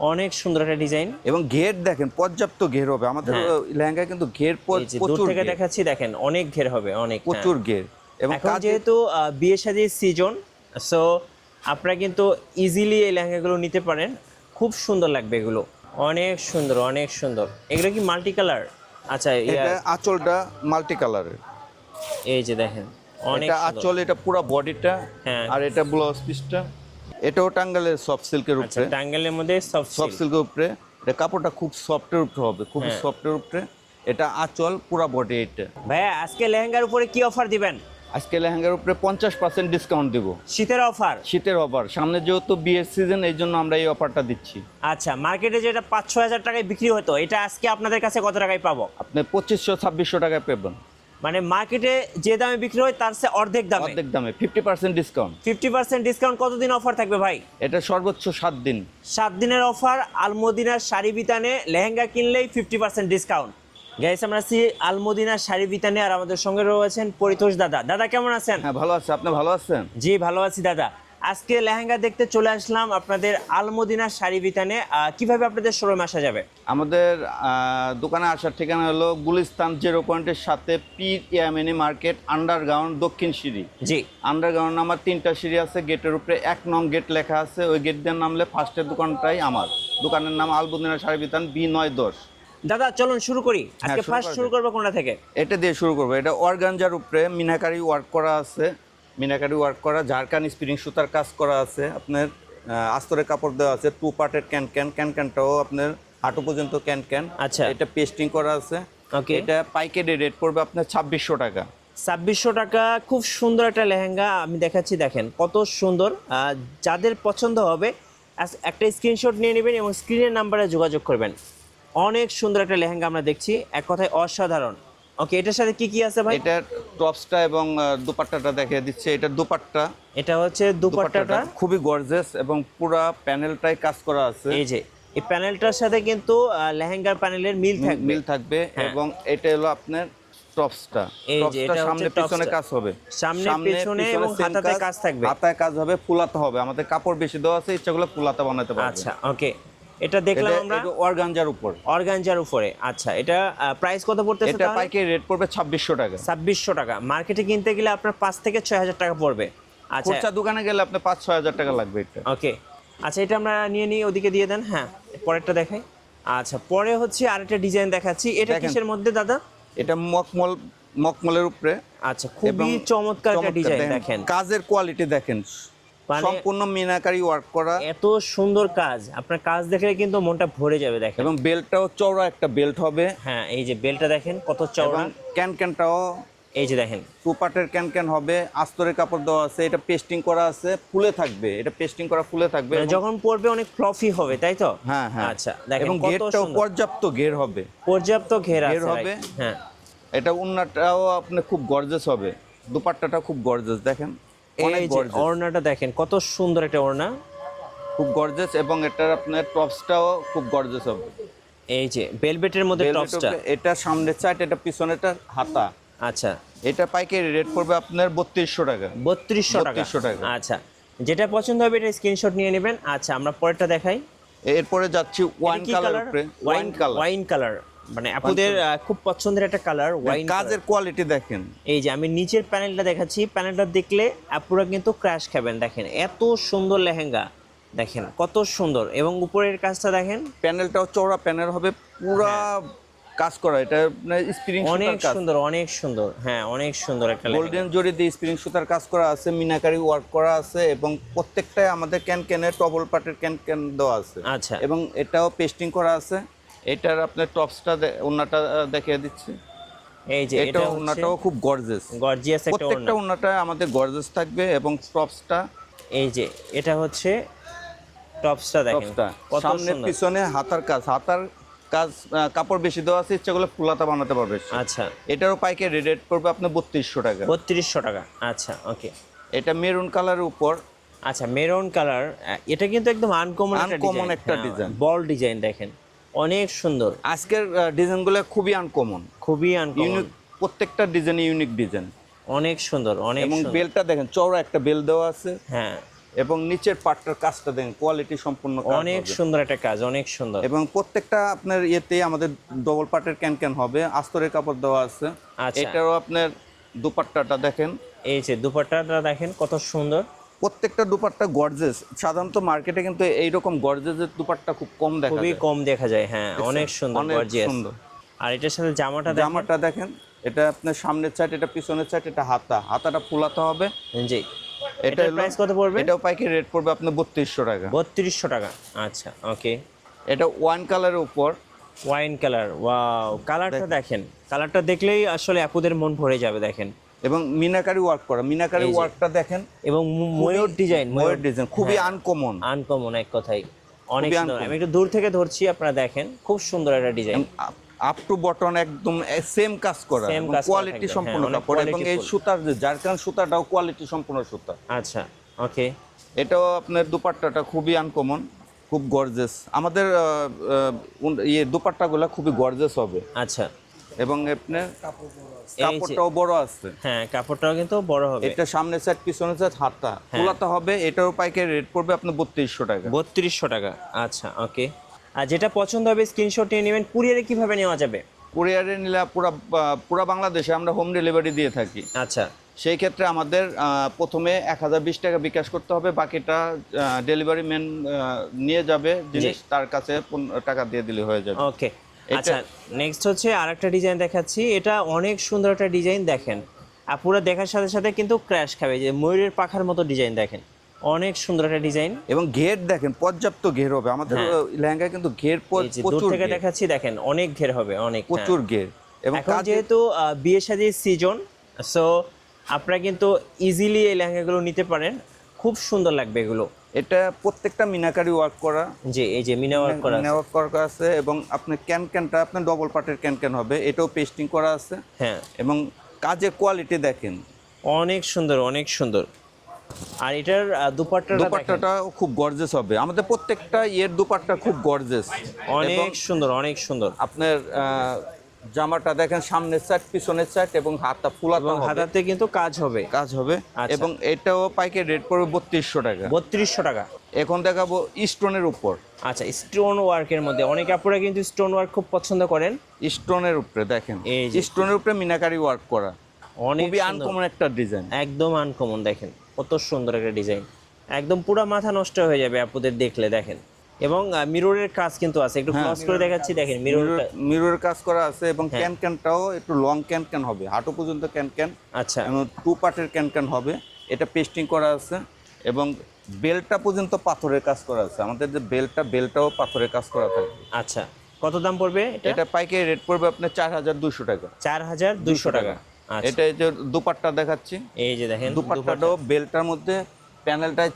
অনেক সুন্দর একটা ডিজাইন। এবং ঘের দেখেন পর্যাপ্ত ঘের হবে। আমাদের হ্যাঁ। লেহেঙ্গায় কিন্তু ঘের প্রচুর থেকে দেখাচ্ছি দেখেন অনেক ঘের হবে অনেক। প্রচুর ঘের। এবং যেহেতু বিয়ে শাদির সিজন সো আপনারা কিন্তু ইজিলি এই লেহেঙ্গাগুলো নিতে পারেন। খুব সুন্দর লাগবে এগুলো। অনেক সুন্দর অনেক সুন্দর। এগুলো কি মাল্টি কালার আচ্ছা এটা আঁচলটা মাল্টি কালারের এই যে দেখেন অনেক আঁচল এটা পুরো বডিটা হ্যাঁ। আর এটা ব্লাউজ পিসটা এটাও টাঙ্গালের সফট সিল্কের আচ্ছা উপরে। টাঙ্গেলের মধ্যে সফট সিল্কের উপরে। এটা কাপড়টা খুব সফটের উপরে হবে খুব হ্যাঁ। সফটের উপরে। এটা আঁচল পুরো বডি এটা ভাইয়া আজকে লেহেঙ্গার উপরে কি অফার দিবেন? আজকে লেহেঙ্গার উপরে পঞ্চাশ পার্সেন্ট ডিসকাউন্ট দিব। শীতের অফার শীতের অফার সামনে যেহেতু বিয়ের সিজন এই জন্য আমরা এই অফারটা দিচ্ছি। আচ্ছা মার্কেটে যেটা পাঁচ ছ হাজার টাকায় বিক্রি হতো এটা আজকে আপনাদের কাছে কত টাকায় পাবো? আপনি পঁচিশশো ছাব্বিশশো টাকায় পাবেন। মানে মার্কেটে যে দামে বিক্রি হয় তার সে অর্ধেক দামে। অর্ধেক দামে fifty percent discount fifty percent discount কতদিন অফার থাকবে ভাই? এটা সর্বোচ্চ সাত দিন। সাত দিনের অফার আলমদিনার শাড়ি বিতানে লেহেঙ্গা কিনলেই ফিফটি পার্সেন্ট ডিসকাউন্ট গাইস আমরা আছি আলমদিনার শাড়ি বিতানে আর আমাদের সঙ্গে রয়েছেন পরিতোষ দাদা। দাদা কেমন আছেন? হ্যাঁ ভালো আছে। আপনি ভালো আছেন? জি ভালো আছি দাদা। আজকে লেহেঙ্গা দেখতে চলে আসলাম আপনাদের আলমদিনার শাড়ি বিতানে। কীভাবে আপনাদের শোরুমে আসা যাবে? আমাদের দোকানে আসার ঠিকানা হলো গুলিস্তান জিরো পয়েন্টের সাথে পি ইয়ামিনি মার্কেট আন্ডারগ্রাউন্ড দক্ষিণ সিঁড়ি। জি। আন্ডারগ্রাউন্ড আমার তিনটা সিঁড়ি আছে গেটের উপরে এক নং গেট লেখা আছে ওই গেট দিয়ে নামলে ফার্স্টের দোকানটাই আমার। দোকানের নাম আলবুদিনা শাড়ি বিতান বি নয় দশ। দাদা চলুন শুরু করি। আজকে ফার্স্ট শুরু করব কোনটা থেকে? এটা দিয়ে শুরু করব। এটা অর্গানজার উপরে মিনাকারি ওয়ার্ক করা আছে। মিনাকারি ওয়ার্ক করা ঝাড়খান স্প্রিং সুতার কাজ করা আছে আপনার আস্তরের কাপড় দেওয়া আছে টু পার্টের ক্যান ক্যান ক্যান ক্যানটাও আপনার হাঁটু পর্যন্ত ক্যান ক্যান আচ্ছা। এটা পেস্টিং করা আছে। Okay. এটা পাইকারি রেট পড়বে আপনার ছাব্বিশশো টাকা। ছাব্বিশশো টাকা খুব সুন্দর একটা লেহেঙ্গা আমি দেখাচ্ছি দেখেন কত সুন্দর। যাদের পছন্দ হবে একটা স্ক্রিনশট নিয়ে নেবেন এবং স্ক্রিনের নাম্বারে যোগাযোগ করবেন। অনেক সুন্দর একটা লেহেঙ্গা আমরা দেখছি এক কথায় অসাধারণ। ওকে এটার সাথে কি কি আছে ভাই? এটা টপসটা এবং দুপাট্টাটা দেখিয়ে দিচ্ছে। এটা দুপাট্টা। এটা হচ্ছে দুপাট্টাটা। খুবই গর্জেস এবং পুরা প্যানেলটাই কাজ করা আছে। এই যে এই প্যানেলটার সাথে কিন্তু লেহেঙ্গার প্যানেলের মিল থাকবে। মিল থাকবে হ্যাঁ। এবং এটা হলো আপনার টপসটা। এটা সামনে পিছনে কাজ হবে। সামনে, পেছনে এবং হাতাতে কাজ থাকবে। হাতায় কাজ হবে ফুলাতে হবে। আমাদের কাপড় বেশি দেওয়া আছে ইচ্ছাগুলো ফুলাতে বানাতে পারবে আচ্ছা ওকে এটা দেখলাম আমরা। অর্গানজার উপর। অর্গানজার উপরে। আচ্ছা এটা প্রাইস কত পড়তেছে এটা পাইকারি রেট পড়বে ছাব্বিশশো টাকা। ছাব্বিশশো টাকা। মার্কেটে কিনতে গেলে আপনার পাঁচ থেকে ছয় হাজার টাকা পড়বে। আচ্ছা। খুচরা দোকানে গেলে আপনি পাঁচ ছয় হাজার টাকা লাগবে এটা। ওকে আচ্ছা এটা আমরা নিয়ে নিই ওদিকে দিয়ে দেন। হ্যাঁ পরেরটা দেখাই। আচ্ছা পরে হচ্ছে আরেকটা ডিজাইন দেখাচ্ছি। এটা কিসের মধ্যে দাদা? এটা মকমল মকমলের উপরে। আচ্ছা খুবই চমৎকার একটা ডিজাইন দেখেন। কাজের কোয়ালিটি দেখেন। সম্পূর্ণ মিনাকারি ওয়ার্ক করা। এত সুন্দর কাজ। আপনার কাজ দেখলে কিন্তু মনটা ভরে যাবে দেখেন। এবং বেল্টটাও চওড়া একটা বেল্ট হবে। হ্যাঁ এই যে বেলটা দেখেন কত চওড়া। ক্যান ক্যানটাও এই যে দেখেন। টু পার্টের ক্যান ক্যান হবে আস্তরের কাপড় দেওয়া আছে এটা পেস্টিং করা আছে ফুলে থাকবে এটা পেস্টিং করা ফুলে থাকবে মানে যখন পরবে অনেক ফ্লফি হবে তাই তো? হ্যাঁ হ্যাঁ। আচ্ছা দেখেন এবং সুন্দর। পর্যাপ্ত ঘের হবে। পর্যাপ্ত ঘের আছে হবে। হ্যাঁ। এটা উন্নাটাও আপনি খুব গর্জেস হবে। দুপাট্টাটা খুব গর্জেস দেখেন। এই যে ওড়নাটা দেখেন কত সুন্দর একটা ওড়না। খুব গর্জেস এবং এটার আপনার টপসটাও খুব গর্জেস হবে। এই যে বেলভেটের মধ্যে টপসটা এটা সামনের সাইড এটা পিছনেটা হাতা। আচ্ছা। এটা পাইকারি রেট পড়বে আপনার বত্রিশশো টাকা। বত্রিশশো টাকা। টাকা। আচ্ছা যেটা পছন্দ হবে এটা স্ক্রিনশট নিয়ে নেবেন। আচ্ছা আমরা পরেরটা দেখাই। এরপরে যাচ্ছি wine colour wine colour wine colour মানে আপনাদের খুব পছন্দের একটা কালার ওয়াইন কাজের কোয়ালিটি দেখেন। এই যে আমি নিচের প্যানেলটা দেখাচ্ছি প্যানেলটা দেখলে আপুরা কিন্তু ক্র্যাশ খাবেন দেখেন। এত সুন্দর লেহেঙ্গা দেখেন কত সুন্দর। এবং উপরের কাজটা দেখেন। প্যানেলটাও চওড়া প্যানেল হবে পুরা কাজ করা এটা স্প্রিং অনেক সুন্দর অনেক সুন্দর হ্যাঁ অনেক সুন্দর একটা গোল্ডেন জরি দিয়ে স্প্রিং সুতার কাজ করা আছে মিনাকারি ওয়ার্ক করা আছে এবং প্রত্যেকটাই আমাদের ক্যান ক্যানের টবল পাটের ক্যান ক্যান দেওয়া আছে। আচ্ছা। এবং এটাও পেস্টিং করা আছে। এটার আপনার টপসটা ওনাটা দেখিয়ে দিচ্ছি। এই যে এটা ওনাটাও খুব গর্জেস গর্জিয়াস একটা প্রত্যেকটা ওড়না ওনাটা আমাদের গর্জেস থাকবে এবং টপসটা এই যে এটা হচ্ছে টপসটা দেখেন। টপসটা। সামনে পিছনে হাতার কাজ। হাতার কাজ কাপড় বেশি দেওয়া আছে ইচ্ছাগুলো ফুলাতা বানাতে পারবে। আচ্ছা। এটারও পাইকারি রেট পড়বে আপনার বত্রিশশো টাকা। বত্রিশশো টাকা। আচ্ছা ওকে এটা মেরুন কালারের উপর। আচ্ছা মেরুন কালার এটা কিন্তু একদম আনকমন আনকমন একটা ডিজাইন বল ডিজাইন দেখেন। অনেক সুন্দর। আজকের ডিজাইনগুলো খুবই আনকমন খুবই আনকমন ইউনিক প্রত্যেকটা ডিজাইন ইউনিক ডিজাইন অনেক সুন্দর অনেক এবং বেলটা দেখেন চওড়া একটা বেল দেওয়া আছে। হ্যাঁ। এবং নিচের পাটটার কাজটা দেখেন কোয়ালিটি সম্পূর্ণ অনেক সুন্দর একটা কাজ অনেক সুন্দর। এবং প্রত্যেকটা আপনার ইয়েতে আমাদের ডবল পাটের ক্যান ক্যান হবে আস্তরের কাপড় দেওয়া আছে। আচ্ছা। এটারও আপনার দুপাট্টাটা দেখেন। এই যে দুপাট্টাটা দেখেন কত সুন্দর। প্রত্যেকটা দুপাট্টা গর্জেস সাধারণত মার্কেটে কিন্তু এইরকম গর্জেসের দুপাট্টা খুব কম দেখা খুবই কম দেখা যায় হ্যাঁ অনেক সুন্দর গর্জিয়াস সুন্দর। আর এটার সাথে জামাটা দেখেন? জামাটা দেখেন এটা আপনার সামনের সাইড এটা পিছনের সাইড এটা হাতা। হাতাটা ফুলাতে হবে। জি। এটা প্রাইস কত পড়বে? এটাও পাইকারি রেট পড়বে আপনার বত্রিশশো টাকা। বত্রিশশো টাকা আচ্ছা ওকে এটা ওয়ান কালারের উপর। ওয়াইন কালার ওয়াও কালারটা দেখেন। কালারটা দেখলেই আসলে আপুদের মন ভরে যাবে দেখেন। এবং মিনাকারি ওয়ার্ক করা। মিনাকারি ওয়ার্কটা দেখেন এবং ময়ূর ডিজাইন ময়ূর ডিজাইন খুবই আনকমন আনকমন এক কথাই অনেক সুন্দর। আমি একটু দূর থেকে ধরছি আপনারা দেখেন খুব সুন্দর একটা ডিজাইন আপ টু বটন একদম সেম কাজ করা কোয়ালিটি সম্পূর্ণ হ্যাঁ, কাপড় এবং এই সুতার জারকান সুতাটাও কোয়ালিটি সম্পূর্ণ সুতা। আচ্ছা ওকে এটাও আপনার দুপাট্টাটা খুবই আনকমন খুব গর্জেস আমাদের ইয়ে দুপাট্টাগুলো খুবই গর্জেস হবে। আচ্ছা। এবং আপনার কাপড়টাও বড় আছে। হ্যাঁ কাপড়টাও কিন্তু বড় হবে। এটা সামনের সাইড পিছনের সাইড হাতটা। খোলাতে হবে এটারও পাইকারি রেট পড়বে আপনার বত্রিশশো টাকা। বত্রিশশো টাকা। আচ্ছা ওকে আর যেটা পছন্দ হবে স্ক্রিনশট নিয়ে নেবেন। কুরিয়ারে কীভাবে নেওয়া যাবে? কুরিয়ারে নিলে পুরা পুরা বাংলাদেশে আমরা হোম ডেলিভারি দিয়ে থাকি। আচ্ছা। সেই ক্ষেত্রে আমাদের প্রথমে এক হাজার বিশ টাকা বিকাশ করতে হবে। বাকিটা ডেলিভারি ম্যান নিয়ে যাবে জিনিস। তার কাছে পনেরো টাকা দিয়ে দিলে হয়ে যাবে। ওকে আচ্ছা নেক্সট হচ্ছে আরেকটা ডিজাইন দেখাচ্ছি। এটা অনেক সুন্দর একটা ডিজাইন দেখেন। আর পুরো দেখার সাথে সাথে কিন্তু ক্র্যাশ খাবে। যে ময়ূরের পাখার মতো ডিজাইন দেখেন। অনেক সুন্দর একটা ডিজাইন এবং ঘের দেখেন পর্যাপ্ত ঘের হবে। আমাদের লেহেঙ্গা কিন্তু ঘের প্রচুর থেকে দেখাচ্ছি দেখেন অনেক ঘের হবে অনেক হ্যাঁ। প্রচুর ঘের। এবং এখন যেহেতু বিয়ে শাদির সিজন সো আপনারা কিন্তু ইজিলি এই লেহেঙ্গাগুলো নিতে পারেন। খুব সুন্দর লাগবে এগুলো। এটা প্রত্যেকটা মিনাকারি ওয়ার্ক করা। যে এই যে মিনা ওয়ার্ক করা মিনা ওয়ার্ক করা আছে এবং আপনার ক্যান ক্যানটা আপনার ডবল পার্টের ক্যান ক্যান হবে। এটাও পেস্টিং করা আছে। হ্যাঁ। এবং কাজের কোয়ালিটি দেখেন। অনেক সুন্দর অনেক সুন্দর। আর এটার আহ, দুপাট্টাটা খুব গর্জেস হবে। আমাদের প্রত্যেকটা ইয়ের দুপাট্টা খুব গর্জেস অনেক সুন্দর অনেক সুন্দর। আপনার জামাটা দেখেন সামনের সাইড পিছনের সাইড এবং হাতটা হবে। হাতাতে কিন্তু কাজ হবে। কাজ হবে। আচ্ছা। এবং এটাও পাইকে রেট পড়বে বত্রিশশো টাকা। বত্রিশশো টাকা। এখন দেখাবো স্টোনের উপর। আচ্ছা স্টোন ওয়ার্কের মধ্যে। অনেক আপুরা কিন্তু স্টোন ওয়ার্ক খুব পছন্দ করেন। স্টোনের উপরে দেখেন। এই যে। স্টোনের উপরে মিনাকারি ওয়ার্ক করা। অনেক আনকমন একটা ডিজাইন একদম আনকমন দেখেন। কত সুন্দর একটা ডিজাইন একদম পুরো মাথা নষ্ট হয়ে যাবে আপুদের দেখলে দেখেন। এবং মিররের কাজ কিন্তু আছে। একটু হ্যাঁ। ক্রস করে দেখাচ্ছি দেখেন মিরর কাজ করা আছে এবং হ্যাঁ। ক্যান ক্যানটাও একটু লং ক্যান ক্যান হবে। হাঁটু পর্যন্ত ক্যান ক্যান আচ্ছা। এবং টু পার্টের ক্যান ক্যান হবে। এটা পেস্টিং করা আছে এবং বেলটা পর্যন্ত পাথরের কাজ করা আছে। আমাদের যে বেলটা বেলটাও পাথরের কাজ করা থাকবে। আচ্ছা। কত দাম পড়বে এটা? পাইকারি রেট পড়বে আপনার চার হাজার দুশো টাকা। চার হাজার দুইশো টাকা। আচ্ছা। এটা যে দুপাট্টা দেখাচ্ছি। এই যে দেখেন দুপাট্টাটাও বেলটার মধ্যে প্যানেলটায়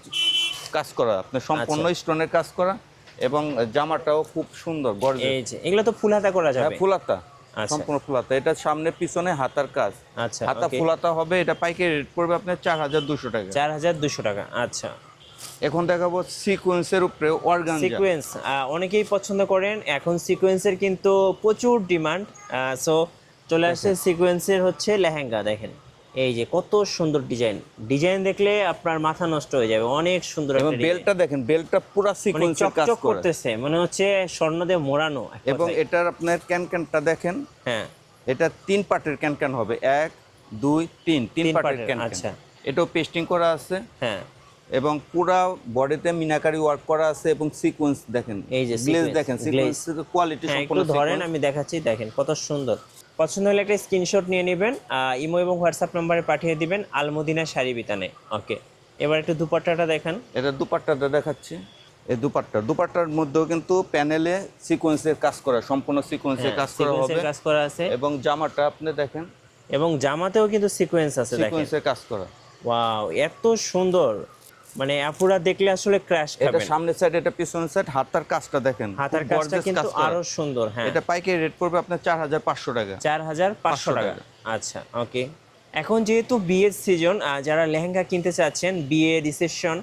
কাজ করা। আপনার সম্পূর্ণ স্টোনের কাজ করা। এবং জামাটাও খুব সুন্দর এই যে এগুলো তো ফুল হাতা করা যাবে? হ্যাঁ ফুলাতা আচ্ছা। সম্পূর্ণ ফুলাতা। এটা সামনে পিছনে হাতার কাজ। আচ্ছা হাতা। ফুলাতা হবে এটা পাইকারি রেট পড়বে আপনার চার হাজার দুশো টাকা। চার হাজার দুশো টাকা আচ্ছা। এখন দেখাবো সিকোয়েন্সের উপরে অর্গান সিকোয়েন্স অনেকেই পছন্দ করেন। এখন সিকোয়েন্সের কিন্তু প্রচুর ডিমান্ড সো চলে আসছে সিকোয়েন্সের হচ্ছে লেহেঙ্গা দেখেন। এই যে কত সুন্দর ডিজাইন। ডিজাইন দেখলে আপনার মাথা নষ্ট হয়ে যাবে অনেক সুন্দর এবং বেলটা দেখেন বেলটা পুরো মানে সিকোয়েন্সের কাজ করতেছে মনে হচ্ছে স্বর্ণ দিয়ে মোড়ানো এবং এটার আপনার ক্যান ক্যানটা দেখেন হ্যাঁ। এটা তিন পার্টের ক্যান ক্যান হবে এক দুই তিন তিন পার্টের পার্টের, ক্যান আচ্ছা। এটাও পেস্টিং করা আছে। হ্যাঁ। এবং পুরা বডিতে মিনাকারি ওয়ার্ক করা আছে এবং সিকোয়েন্স দেখেন। এই যে গ্লেজ দেখেন। সিকোয়েন্সের কোয়ালিটি হ্যাঁ সম্পূর্ণ ধরেন আমি দেখাচ্ছি দেখেন কত সুন্দর। পছন্দ হলে একটা স্ক্রিনশট নিয়ে নেবেন ইমো এবং হোয়াটসঅ্যাপ নম্বরে পাঠিয়ে দিবেন আলমদিনা শাড়ি বিতানে। ওকে এবার একটু দুপাট্টাটা দেখেন। এটা দুপাট্টাটা দেখাচ্ছি। এই দুপাট্টা দুপাট্টার মধ্যেও কিন্তু প্যানেলে সিকোয়েন্সের কাজ করা সম্পূর্ণ সিকোয়েন্সের কাজ করা হবে। কাজ করা আছে। এবং জামাটা আপনি দেখেন। এবং জামাতেও কিন্তু সিকোয়েন্স আছে দেখেন। সিকোয়েন্সের কাজ করা। ওয়াও এত সুন্দর। মানে আপুরা দেখলে আসলে ক্র্যাশ এটা সামনের সাইড এটা পিছনের সাইড হাতার কাজটা দেখেন। হাতার কাজটা কিন্তু আরও সুন্দর হ্যাঁ। এটা পাইকারি রেট পড়বে আপনার চার হাজার পাঁচশো টাকা। চার হাজার পাঁচশো 500 টাকা। আচ্ছা ওকে এখন যেহেতু বিয়ের সিজন যারা লেহেঙ্গা কিনতে চাচ্ছেন বিয়ে রিসেপশন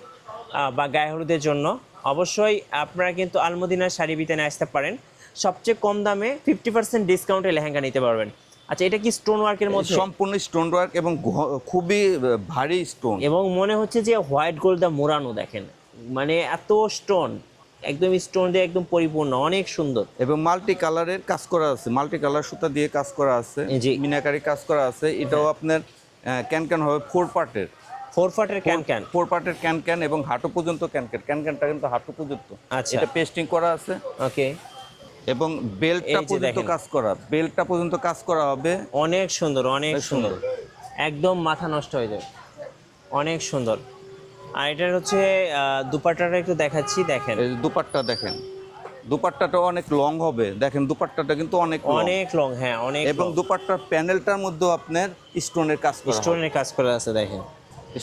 বা গায়ে হলুদের জন্য অবশ্যই আপনারা কিন্তু আলমদিনার শাড়ি বিতানে আসতে পারেন। সবচেয়ে কম দামে ফিফটি পার্সেন্ট ডিসকাউন্টে লেহেঙ্গা নিতে পারবেন। আচ্ছা এটা কি স্টোন ওয়ার্কের মধ্যে? সম্পূর্ণ স্টোন ওয়ার্ক এবং খুবই ভারী স্টোন এবং মনে হচ্ছে যে হোয়াইট গোল্ড দা মোড়ানো দেখেন। মানে এত স্টোন একদম স্টোন দিয়ে একদম পরিপূর্ণ অনেক সুন্দর। এবং মাল্টি কালারের কাজ করা আছে। মাল্টি কালার সুতা দিয়ে কাজ করা আছে। মিনাকারি কাজ করা আছে। এটাও আপনার ক্যান ক্যান হবে ফোর পার্টের ফোর পার্টের ক্যান ক্যান ফোর পার্টের ক্যান ক্যান এবং হাঁটু পর্যন্ত ক্যান ক্যান ক্যান ক্যানটা কিন্তু হাঁটু পর্যন্ত। আচ্ছা। এটা পেস্টিং করা আছে। ওকে এবং বেল্টটা পর্যন্ত কাজ করা বেল্টটা পর্যন্ত কাজ করা হবে। অনেক সুন্দর অনেক সুন্দর। একদম মাথা নষ্ট হয়ে যাবে অনেক সুন্দর। আর এটার হচ্ছে দুপাট্টাটা একটু দেখাচ্ছি দেখেন। এই দুপাট্টা দেখেন। দুপাট্টাটা অনেক লং হবে। দেখেন দুপাট্টাটা কিন্তু অনেক অনেক লং হ্যাঁ অনেক এবং দুপাট্টার প্যানেলটার মধ্যেও আপনার স্টোনের কাজ করা স্টোনের কাজ করা আছে দেখেন।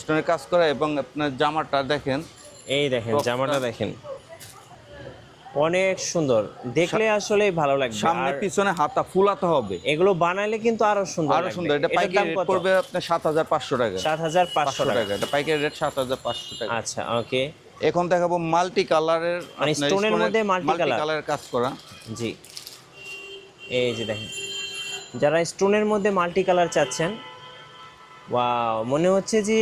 স্টোনের কাজ করা এবং আপনার জামাটা দেখেন। এই দেখেন জামাটা দেখেন। অনেক সুন্দর। দেখলে আসলে ভালো লাগবে। সামনে পিছনে হাতা ফুলাতে হবে। এগুলো বানাইলে কিন্তু আরও সুন্দর আরও সুন্দর। এটা পাইকারি রেট পড়বে আপনার সাত হাজার পাঁচশো টাকা। সাত হাজার পাঁচশো পাঁচশো টাকা। টাকা। এটা পাইকারি রেট সাত হাজার পাঁচশো টাকা। আচ্ছা ওকে। এখন দেখাবো মাল্টি কালারের মানে স্টোনের মধ্যে colour? কালারের কাজ করা। জি। এই যে দেখেন। যারা স্টোনের মধ্যে মাল্টি কালার চাচ্ছেন ওয়াও মনে হচ্ছে যে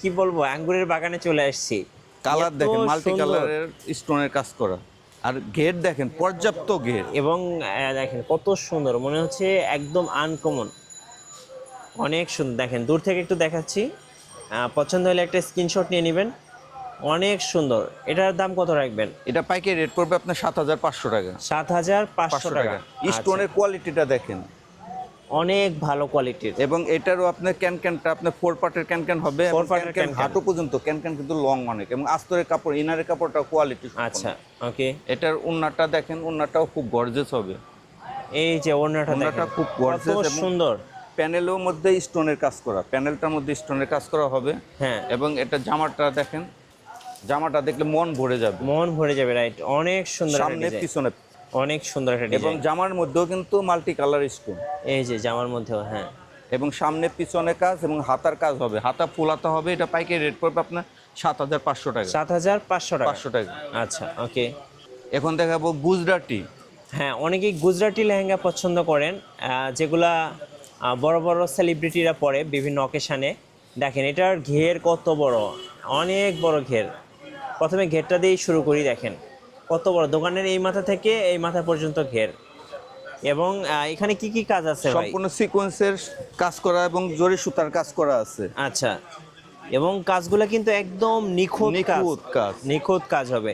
কি বলব আঙ্গুরের বাগানে চলে আসছি। কালার দেখেন মাল্টি কালারের স্টোনের কাজ করা। আর ঘের দেখেন পর্যাপ্ত ঘের। এবং দেখেন কত সুন্দর মনে হচ্ছে একদম আনকমন অনেক সুন্দর দেখেন দূর থেকে একটু দেখাচ্ছি। পছন্দ হলে একটা স্ক্রিনশট নিয়ে নেবেন। অনেক সুন্দর। এটার দাম কত রাখবেন? এটা পাইকারি রেট পড়বে আপনার সাত হাজার পাঁচশো টাকা। সাত হাজার পাঁচশো টাকা। স্টোনের কোয়ালিটিটা দেখেন। আচ্ছা, অনেক ভালো কোয়ালিটির এবং এটারও আপনার ক্যান ক্যানটা আপনার ফোর পার্টের ক্যান ক্যান হবে part এর ক্যান। হাঁটু পর্যন্ত ক্যান ক্যান কিন্তু লং অনেক এবং আস্তরের কাপড় ইনারের কাপড়টা কোয়ালিটি আচ্ছা ওকে এটার উন্নাটা দেখেন উন্নাটাও খুব গর্জেস হবে। এই যে ওড়নাটা দেখেন খুব gorgeous এবং- সুন্দর। প্যানেলের মধ্যে স্টোনের কাজ করা প্যানেলটার মধ্যে স্টোনের কাজ করা হবে। হ্যাঁ। এবং এটা জামাটা দেখেন জামাটা দেখলে মন ভরে যাবে। মন ভরে যাবে রাইট অনেক সুন্দর সামনে পিছনে অনেক সুন্দর একটা এবং জামার মধ্যেও কিন্তু মাল্টি কালার স্টোন এই যে জামার মধ্যেও হ্যাঁ। এবং সামনে পিছনে কাজ এবং হাতার কাজ হবে। হাতা ফুলাতে হবে এটা পাইকারি রেট পড়বে আপনার সাত হাজার পাঁচশো টাকা। সাত হাজার পাঁচশো টাকা। পাঁচশো টাকা। আচ্ছা ওকে এখন দেখাবো গুজরাটি। হ্যাঁ অনেকেই গুজরাটি লেহেঙ্গা পছন্দ করেন। যেগুলা বড় বড় সেলিব্রিটিরা পরে বিভিন্ন অকেশানে দেখেন এটার ঘের কত বড়। অনেক বড় ঘের। প্রথমে ঘেরটা দিয়েই শুরু করি দেখেন। কত বড়? দোকানের এই মাথা থেকে এই মাথা পর্যন্ত ঘের। এবং এখানে কি কি কাজ আছে সম্পূর্ণ সিকোয়েন্সের কাজ করা এবং জরি সুতার কাজ করা আছে। আচ্ছা। এবং কাজগুলো কিন্তু একদম নিখুঁত কাজ। নিখুঁত কাজ। নিখুঁত কাজ হবে।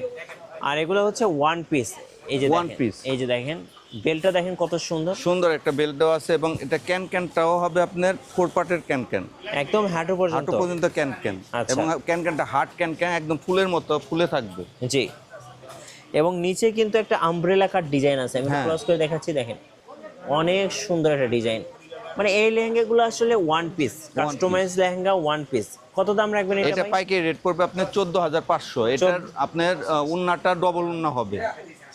আর এগুলো হচ্ছে ওয়ান পিস এই যে ওয়ান পিস এই যে দেখেন বেলটা দেখেন কত সুন্দর। সুন্দর একটা বেল্ট দেওয়া আছে এবং এটা ক্যান ক্যানটাও হবে আপনার ফোর পার্টের ক্যান ক্যান একদম হাঁটু পর্যন্ত। হাঁটু পর্যন্ত ক্যান ক্যান আচ্ছা। এবং ক্যান ক্যানটা হার্ট ক্যান ক্যান একদম ফুলের মতো ফুলে থাকবে। জি। এবং নিচে কিন্তু একটা আমব্রেলা কাট ডিজাইন আছে। আমি হ্যাঁ। ক্রস করে দেখাচ্ছি দেখেন। অনেক সুন্দর একটা ডিজাইন মানে এই লেহেঙ্গাগুলো আসলে one piece customize lehenga one piece কত দাম রাখবেন এটা? পাইকারি রেট পড়বে আপনার চোদ্দ হাজার পাঁচশো। এটার আপনার উন্নাটা ডবল উন্না হবে।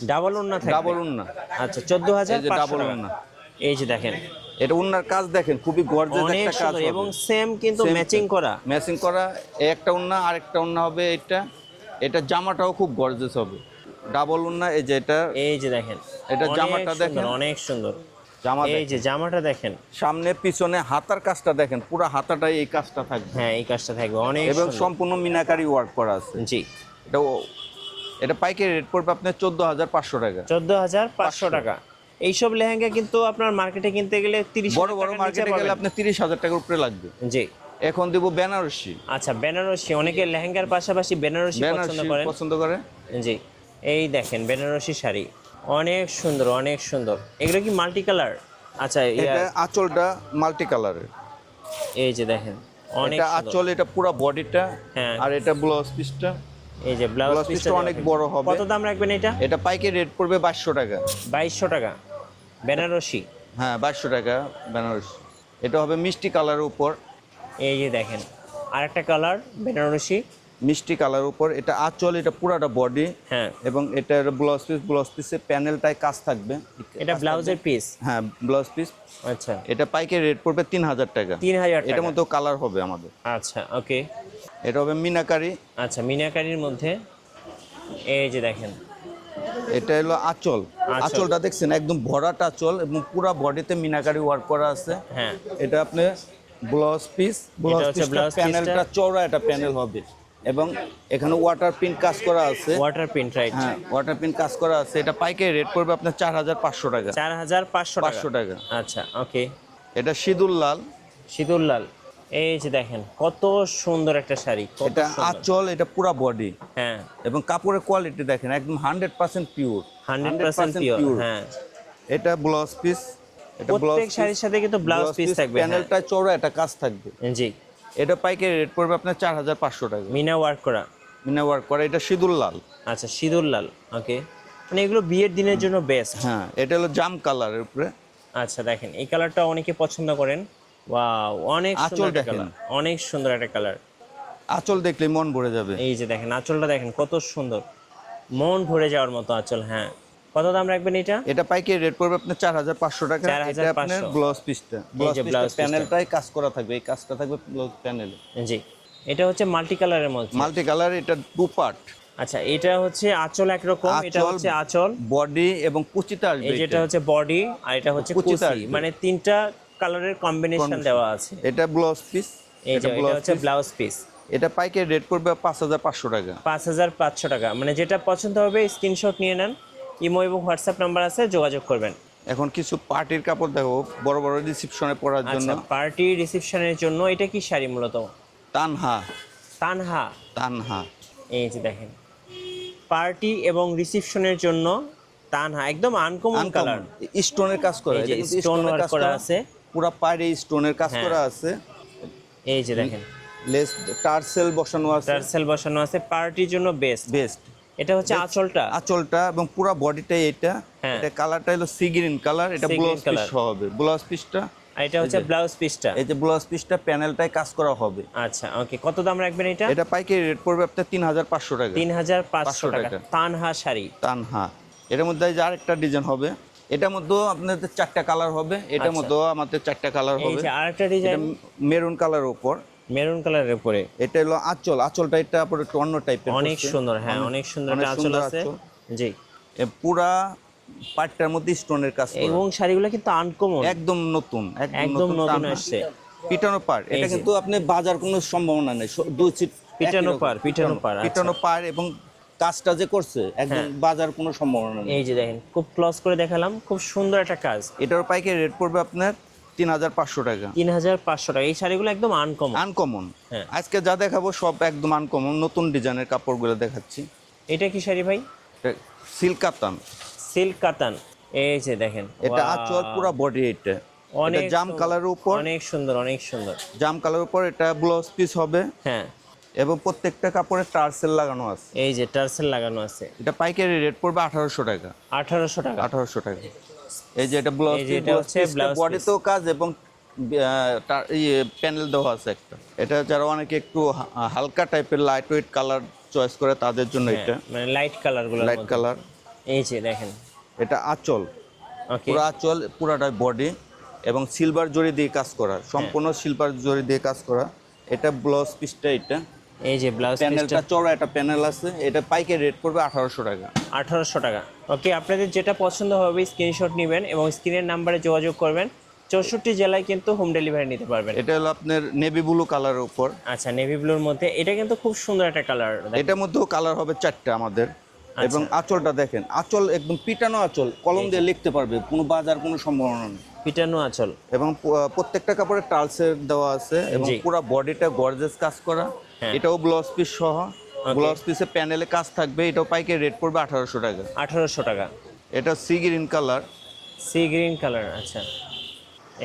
ডাবল ওন্না থাকবে? ডাবল উন্না। আচ্ছা চোদ্দ হাজার এই যে পাঁচশো ডাবল টাকা। ওন্না। এই যে দেখেন। এটা উন্নার কাজ দেখেন খুবই গর্জেস একটা কাজ এবং সেম কিন্তু ম্যাচিং করা। ম্যাচিং করা একটা উন্না আরেকটা উন্না হবে এটা। এটা জামাটাও খুব গর্জেস হবে। ডাবল উন্না এই যে এটা। এই যে দেখেন এটা জামাটা দেখেন। অনেক সুন্দর। জামা এই যে জামাটা দেখেন। সামনে পিছনে হাতার কাজটা দেখেন পুরো হাতাটাই এই কাজটা থাকবে। হ্যাঁ এই কাজটা থাকবে অনেক এবং সম্পূর্ণ মিনাকারি ওয়ার্ক করা আছে। জি। এটা এটা পাইকারি রেট পড়বে আপনার চোদ্দ হাজার পাঁচশো টাকা। চোদ্দ হাজার পাঁচশো টাকা। এইসব লেহেঙ্গা কিন্তু আপনার মার্কেটে কিনতে গেলে তিরিশ বড় বড় মার্কেটে গেলে আপনার তিরিশ হাজার টাকার উপরে লাগবে। জি। এখন দেবো বেনারসি। আচ্ছা বেনারসি অনেকে লেহেঙ্গার পাশাপাশি বেনারসি পছন্দ করেন। পছন্দ করে। জি। এই দেখেন বেনারসি শাড়ি। অনেক সুন্দর অনেক সুন্দর। এগুলো কি মাল্টি কালার আচ্ছা এটা আঁচলটা মাল্টি কালারের এই যে দেখেন অনেক এটা আঁচল এটা পুরো বডিটা হ্যাঁ। আর এটা ব্লাউজ পিসটা এই যে ব্লাউজ পিসটা অনেক বড় হবে। কত দাম রাখবেন এটা? এটা পাইকারি রেট পড়বে বাইশশো টাকা। বাইশশো টাকা। বেনারসি? হ্যাঁ বাইশশো টাকা বেনারসি। এটা হবে মিষ্টি কালারের উপর। এই যে দেখেন আরেকটা কালার বেনারসি। মিষ্টি কালার উপর। এটা আঁচল এটা পুরাটা বডি হ্যাঁ। এবং এটার ব্লাউজ পিস ব্লাউজ পিসের প্যানেলটায় কাজ থাকবে। এটা ব্লাউজের পিস হ্যাঁ ব্লাউজ পিস আচ্ছা। এটা পাইকারি রেট পড়বে তিন হাজার টাকা। তিন হাজার এটার মধ্যেও কালার হবে আমাদের। আচ্ছা ওকে এটা হবে মিনাকারি। আচ্ছা মিনাকারির মধ্যে। এই যে দেখেন। এটা হলো আঁচল। আঁচল। আঁচলটা দেখছেন একদম ভরাট আঁচল এবং পুরো বডিতে মিনাকারি ওয়ার্ক করা আছে। হ্যাঁ। এটা আপনি ব্লাউজ পিস ব্লাউজ blouse প্যানেলটা চওড়া একটা প্যানেল হবে। এবং এখানে ওয়াটার প্রিন্ট কাজ করা আছে। ওয়াটার প্রিন্ট রাইট হ্যাঁ ওয়াটার প্রিন্ট কাজ করা আছে। এটা পাইকারি রেট পড়বে আপনার চার হাজার পাঁচশো টাকা। চার হাজার পাঁচশো পাঁচশো টাকা। আচ্ছা ওকে এটা সিঁদুর লাল। শীতুল লাল এই যে দেখেন কত সুন্দর একটা শাড়ি এটা। আঁচল এটা পুরা বডি হ্যাঁ। এবং কাপড়ের কোয়ালিটি দেখেন একদম hundred percent pure hundred percent pure হ্যাঁ। এটা ব্লাউজ পিস এটা ব্লাউজ শাড়ির সাথে কিন্তু ব্লাউজ পিস থাকবে। প্যানেলটা চওড়া একটা কাজ থাকবে। জি। এটা পাইকারি রেট পড়বে আপনার চার হাজার পাঁচশো টাকা। মিনা ওয়ার্ক করা মিনা ওয়ার্ক করা এটা সিঁদুর লাল। আচ্ছা সিঁদুর লাল ওকে। মানে এগুলো বিয়ের দিনের জন্য বেস্ট হ্যাঁ এটা হলো জাম কালারের উপরে। আচ্ছা দেখেন এই কালারটা অনেকে পছন্দ করেন। ওয়াও অনেক সুন্দর। কালার অনেক সুন্দর একটা কালার আঁচল দেখলে মন ভরে যাবে। এই যে দেখেন আঁচলটা দেখেন কত সুন্দর। মন ভরে যাওয়ার মতো আঁচল হ্যাঁ। কত দাম রাখবেন এটা? এটা পাইকারি রেট পড়বে আপনার চার হাজার পাঁচশো টাকা। এটা আপনার ব্লাউজ পিসটা ব্লাউজ পিসটা। প্যানেলটাই কাজ করা থাকবে। এই কাজটা থাকবে ব্লাউজ প্যানেলে জি। এটা হচ্ছে মাল্টি কালারের মধ্যে। মাল্টি কালার এটা টু পার্ট আচ্ছা এটা হচ্ছে আঁচল একরকম এটা হচ্ছে আঁচল। বডি এবং কুচিতে আসবে যেটা এটা। হচ্ছে বডি আর এটা হচ্ছে কুচি মানে তিনটা কালারের কম্বিনেশন দেওয়া আছে। এটা ব্লাউজ পিস এটা এটা হচ্ছে ব্লাউজ পিস এটা পাইকারি রেট পড়বে পাঁচ হাজার পাঁচশো টাকা। পাঁচ হাজার পাঁচশো টাকা। মানে যেটা পছন্দ হবে স্ক্রিনশট নিয়ে নেন। ইমো এবং হোয়াটসঅ্যাপ নাম্বার আছে যোগাযোগ করবেন। এখন কিছু পার্টির কাপড় দেখো বড় বড় রিসিপশনে পরার জন্য। আচ্ছা পার্টি রিসেপশনের জন্য এটা কি শাড়ি মূলত? তানহা। তানহা। তানহা। এই যে দেখেন। পার্টি এবং রিসেপশনের জন্য তানহা একদম আনকমন কালার স্টোনের কাজ করা এই stone-এর work কাজ করা আছে। পুরো পাড়ে স্টোনের কাজ হ্যাঁ। করা আছে। এই যে দেখেন। লেস টার্সেল বসানো আছে। টার্সেল বসানো আছে পার্টির জন্য বেস্ট বেস্ট এটা হচ্ছে আঁচলটা। আঁচলটা এবং পুরো বডিটাই এটা। হ্যাঁ। এটা কালারটা হলো সি গ্রিন কালার এটা ব্লাউজ পিস হবে। ব্লাউজ পিসটা এটা হচ্ছে ব্লাউজ পিসটা। এই যে ব্লাউজ পিসটা প্যানেলটাই কাজ করা হবে। আচ্ছা ওকে। কত দাম রাখবেন এটা? এটা পাইকারি রেট পড়বে আপনার তিন হাজার পাঁচশো টাকা। তিন হাজার পাঁচশো টাকা। টাকা। তানহা শাড়ি। তানহা। এটার মধ্যে যে আরেকটা ডিজাইন হবে। এটার মধ্যেও আপনাদের চারটা কালার হবে। এটার আচ্ছা। মধ্যেও আমাদের চারটা কালার হবে। আরেকটা ডিজাইন। মেরুন কালার উপর। মেরুন কালারের উপরে। এটা হলো আঁচল আঁচলটা এটা আবার একটু অন্য টাইপের অনেক সুন্দর হ্যাঁ অনেক সুন্দর একটা আঁচল আছে। জি। পুরা পাটটার মধ্যে স্টোনের কাজ করা। এবং শাড়িগুলো কিন্তু আনকমন একদম নতুন একদম নতুন আসছে। পিটানো পার এটা কিন্তু আপনি বাজার কোনো সম্ভাবনা নেই দুই সিট পিটানো পাড়, পিটানো পাড়, আচ্ছা। পিটানো পার এবং কাজটা যে করছে একদম বাজার কোনো সম্ভাবনা নেই। এই যে দেখেন খুব ক্লোজ করে দেখালাম খুব সুন্দর একটা কাজ। এটার পাইকারি রেট পড়বে আপনার তিন হাজার পাঁচশো টাকা। তিন হাজার পাঁচশো টাকা। এই শাড়িগুলো একদম আনকমন আনকমন হ্যাঁ। আজকে যা দেখাবো সব একদম আনকমন নতুন ডিজাইনের কাপড়গুলো দেখাচ্ছি। এটা কি শাড়ি ভাই? সিল্ক কাতান সিল্ক কাতান এই যে দেখেন। এটা! আঁচল পুরা বডি এটা অনেক জাম কালারের উপর। অনেক সুন্দর অনেক সুন্দর। জাম কালার উপর এটা ব্লাউজ পিস হবে। হ্যাঁ। এবং প্রত্যেকটা কাপড়ে টার্সেল লাগানো আছে। এই যে টার্সেল লাগানো আছে। এটা পাইকারি রেট পড়বে আঠারোশো টাকা। আঠারোশো টাকা। আঠারোশো টাকা। এই যে এটা ব্লাউজ এটা হচ্ছে piece। বডিতেও কাজ এবং তার ইয়ে প্যানেল দেওয়া আছে একটা। এটা যারা অনেকে একটু হালকা টাইপের লাইট ওয়েট কালার চয়েস করে তাদের জন্য এটা। মানে লাইট কালারগুলো লাইট কালার এই যে দেখেন। এটা আঁচল। পুরো আঁচল পুরাটাই বডি এবং সিলভার জরি দিয়ে কাজ করা। সম্পূর্ণ সিলভার জরি দিয়ে কাজ করা। এটা ব্লাউজ পিসটা এটা। এই যে ব্লাউজ প্যানেলটা চড়া একটা প্যানেল আছে। এটা পাইকারি রেট পড়বে আঠারোশো টাকা। আঠারোশো টাকা। ওকে আপনাদের যেটা পছন্দ হবে স্ক্রিনশট নেবেন এবং স্ক্রিনের নাম্বারে যোগাযোগ করবেন। চৌষট্টি জেলায় কিন্তু হোম ডেলিভারি নিতে পারবেন। এটা হলো আপনার নেভি ব্লু কালারের উপর। আচ্ছা নেভি ব্লুর মধ্যে। এটা কিন্তু খুব সুন্দর একটা কালার এটার মধ্যেও কালার হবে চারটা আমাদের। আচ্ছা। এবং আঁচলটা দেখেন। আঁচল একদম পিটানো আঁচল। কলম দিয়ে লিখতে পারবে। কোনো বাজার কোনো সম্ভাবনা নেই। পিটানো আঁচল। এবং প্রত্যেকটা কাপড়ে টালসের দেওয়া আছে। এবং। পুরো বডিটা গর্জেস কাজ করা। এটাও ব্লাউজ পিস সহ। ব্লাউজ পিসে প্যানেলে কাজ থাকবে এটাও পাইকারি রেট পড়বে আঠারোশো টাকা। আঠারোশো টাকা। এটা sea green colour sea green colour আচ্ছা।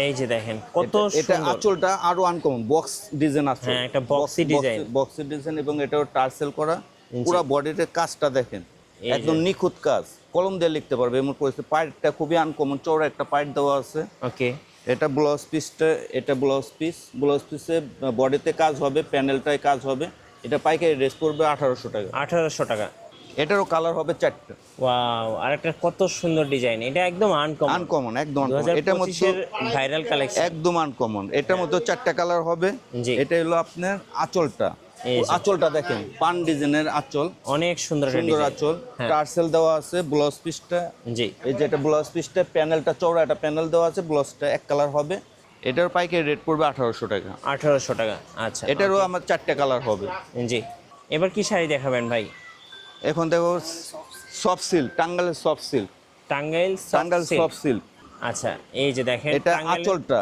এই যে দেখেন কত এটা আঁচলটা আরও আনকমন বক্স ডিজাইন আছে। হ্যাঁ, একটা boxy design। বক্সি ডিজাইন এবং এটাও টার্সেল করা। পুরো বডিতে কাজটা দেখেন। একদম নিখুঁত কাজ। কলম দিয়ে লিখতে পারবে এমন পরিস্থিতি। পাইটটা খুবই আনকমন চৌড়া একটা পাইট দেওয়া আছে। ওকে এটা ব্লাউজ পিসটা এটা ব্লাউজ পিস। ব্লাউজ পিসে বডিতে কাজ হবে প্যানেলটায় কাজ হবে। এটা পাইকারি রেস পড়বে আঠারোশো টাকা। আঠারোশো টাকা। এটারও কালার হবে চারটা। ওয়াও আর একটা কত সুন্দর ডিজাইন। এটা একদম আনকমন আনকমন একদম এটা। মধ্যে ভাইরাল কালেকশন একদম আনকমন এটার মধ্যে চারটা কালার হবে। এটা হলো আপনার আঁচলটা। আঁচলটা দেখেন পান ডিজাইনের আঁচল অনেক সুন্দর সুন্দর আঁচল হ্যাঁ। টার্সেল দেওয়া আছে ব্লাউজ পিসটা। জি। এই যেটা ব্লাউজ পিসটা প্যানেলটা চওড়া একটা প্যানেল দেওয়া আছে ব্লাউজটা এক কালার হবে। এটার পাইকারি রেট পড়বে আঠারোশো টাকা। আঠারোশো টাকা আচ্ছা। এটারও আমার চারটে কালার হবে। জি। এবার কি শাড়ি দেখাবেন ভাই? এখন দেখো soft silk টাঙ্গালের soft silk. Tangail Tangail soft silk. আচ্ছা এই যে দেখেন এটা আঁচলটা।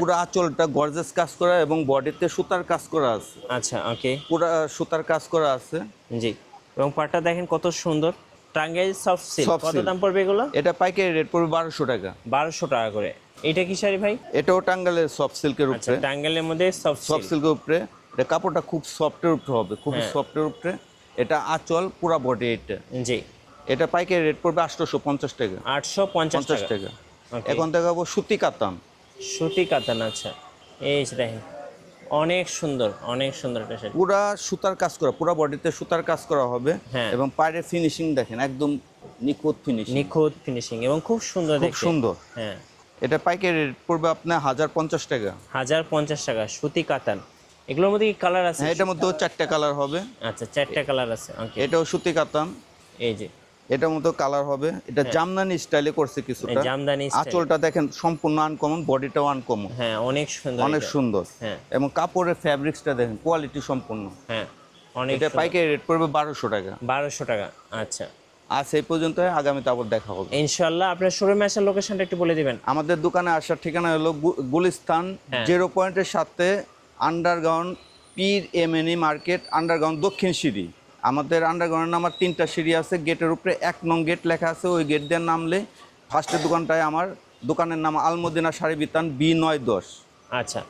পুরো আঁচলটা গর্জেস কাজ করা এবং বডিতে সুতার কাজ করা আছে। আচ্ছা ওকে পুরো সুতার কাজ করা আছে। জি এবং পাটটা দেখেন কত সুন্দর। টাঙ্গাইল সফট সিল্ক কত দাম পড়বে এগুলো? এটা পাইকারি রেট পড়বে বারোশো টাকা। বারোশো টাকা করে। এটা কি শাড়ি ভাই? এটাও টাঙ্গালের সফট সিল্কের আচ্ছা উপরে। টাঙ্গাইলের মধ্যে সফট সফট সিল্কের উপরে। এটা কাপড়টা খুব সফটের উপরে হবে খুব হ্যাঁ। সফটের উপরে এটা আঁচল পুরা বডি এটা জি। এটা পাইকারি রেট পড়বে আটশোশো পঞ্চাশ টাকা। আটশো পঞ্চাশ পঞ্চাশ টাকা। টাকা। এখন দেখাবো সুতি কাতান। সুতি কাতান আচ্ছা। এই দেখেন অনেক সুন্দর অনেক সুন্দর একটা শাড়ি পুরা সুতার কাজ করা পুরা বডিতে সুতার কাজ করা হবে হ্যাঁ। এবং পায়ের ফিনিশিং দেখেন একদম নিখুঁত ফিনিশিং নিখুঁত ফিনিশিং এবং খুব সুন্দর খুব সুন্দর। হ্যাঁ। এটা পাইকারি রেট পড়বে আপনার হাজার পঞ্চাশ টাকা। হাজার পঞ্চাশ টাকা সুতি কাতান এগুলোর মধ্যে কি কালার আছে হ্যাঁ এটার মধ্যেও চারটে কালার হবে। আচ্ছা চারটা কালার আছে ওকে এটাও সুতি কাতান এই যে এটার মতো কালার হবে। এটা জামদানি স্টাইলে করছে কিছুটা। জামদানি আঁচলটা দেখেন সম্পূর্ণ আনকমন বডিটাও আনকমন হ্যাঁ অনেক সুন্দর অনেক সুন্দর। হ্যাঁ। এবং কাপড়ের ফ্যাব্রিক্সটা দেখেন কোয়ালিটি সম্পূর্ণ। হ্যাঁ অনেক এটা পাইকারি রেট পড়বে বারোশো টাকা। বারোশো টাকা আচ্ছা। আর সেই পর্যন্ত আগামীতে আবার দেখা হবে। ইনশাল্লাহ আপনার শোরুমে আসার লোকেশনটা একটু বলে দিবেন। আমাদের দোকানে আসার ঠিকানা হলো গুলিস্তান হ্যাঁ। জিরো পয়েন্টের সাথে আন্ডারগ্রাউন্ড পীর এমএনই মার্কেট আন্ডারগ্রাউন্ড দক্ষিণ সিঁড়ি। আমাদের আন্ডারগ্রাউন্ড আমার তিনটা সিঁড়ি আছে, গেটের উপরে এক নং গেট লেখা আছে, ওই গেট দিয়ে নামলে ফার্স্টের দোকানটায় আমার দোকানের নাম আলমদিনা শাড়ি বিতান বি নয় দশ। আচ্ছা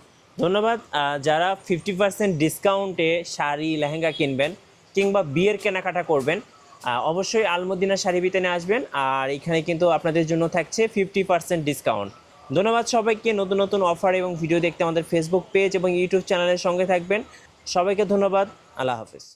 ধন্যবাদ। যারা ফিফটি পার্সেন্ট ডিসকাউন্টে শাড়ি, লেহেঙ্গা কিনবেন কিংবা বিয়ের কেনাকাটা করবেন অবশ্যই আলমদিনা শাড়ি বিতানে আসবেন, আর এখানে কিন্তু আপনাদের জন্য থাকছে ফিফটি পার্সেন্ট ডিসকাউন্ট ধন্যবাদ সবাইকে নতুন নতুন অফার এবং ভিডিও দেখতে আমাদের ফেসবুক পেজ এবং ইউটিউব চ্যানেলের সঙ্গে থাকবেন। সবাইকে ধন্যবাদ। আল্লাহ হাফিজ।